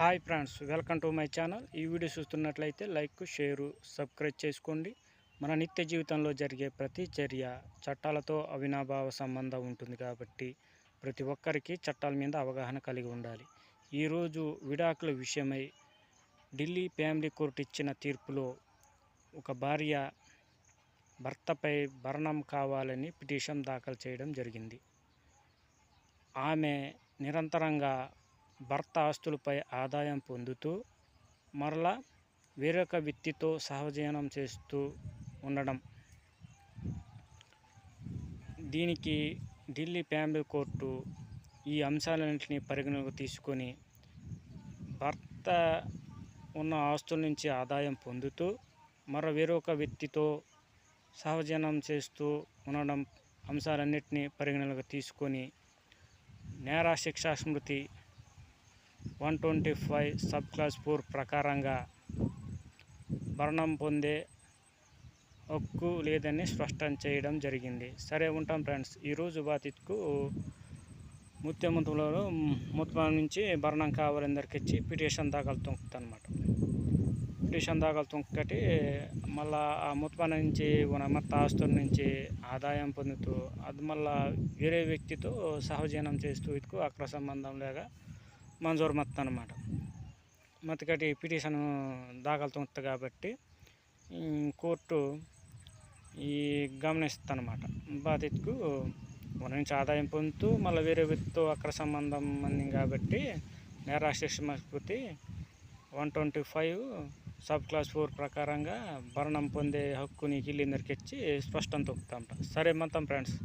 Hi friends welcome to my channel. ఈ video చూస్తున్నట్లయితే like share subscribe చేసుకోండి. మన నిత్య జీవితంలో జరిగే ప్రతి చర్య చట్టాలతో అవినాభావ సంబంధం ఉంటుంది కాబట్టి ప్రతి ఒక్కరికి చట్టాల మీద అవగాహన కలిగి ఉండాలి. ఈరోజు విడాకుల విషయమై ఢిల్లీ ఫ్యామిలీ కోర్టు ఇచ్చిన తీర్పులో ఒక భార్య భర్తపై భరణం కావాలని పిటిషన్ దాఖలు చేయడం జరిగింది. ఆమె నిరంతరంగా భర్త ఆస్తులపై ఆదాయం పొందుతూ మరలా వేరొక వ్యక్తితో సహజీవనం చేస్తూ ఉండడం. దీనికి ఢిల్లీ ఫ్యామిలీ కోర్టు ఈ అంశాలన్నింటినీ పరిగణలోకి తీసుకొని భర్త ఉన్న ఆస్తుల నుంచి ఆదాయం పొందుతూ మరో వేరొక వ్యక్తితో సహజీవనం చేస్తూ ఉండడం అంశాలన్నింటినీ పరిగణలోకి తీసుకొని నేర శిక్షా స్మృతి one twenty five sub clause four ప్రకారంగా భరణం పొందే హక్కు లేదని స్పష్టం చేయడం జరిగింది. సరే ఉంటాం ఫ్రెండ్స్. ఈరోజు బాధితుకు ముత్యమంతులలో ముత్యం నుంచి భరణం కావాలందరికి ఇచ్చి పిటిషన్ దాఖలు తొంకుతానమాట. పిటిషన్ దాఖలు తొంకటి మళ్ళా ఆ ముత్పన్న నుంచి మన మొత్త ఆస్తుల నుంచి ఆదాయం పొందుతూ అది మళ్ళా వేరే వ్యక్తితో సహజీవనం చేస్తూ ఇటుకు అక్ర సంబంధం లేక మంజూరు మత్తు అనమాట మత్తుకటి పిటిషన్ దాఖలు తొంగుతుంది కాబట్టి కోర్టు ఈ గమనిస్తుందన్నమాట. బాధితుకు మన నుంచి ఆదాయం పొందుతూ మళ్ళీ వేరే వ్యక్తితో అక్కడ సంబంధం అంది కాబట్టి నేర శిక్షమస్కృతి one twenty five sub clause four ప్రకారంగా భరణం పొందే హక్కు నీకు ఇచ్చి స్పష్టం తొక్కుతాం సరే మొత్తం ఫ్రెండ్స్.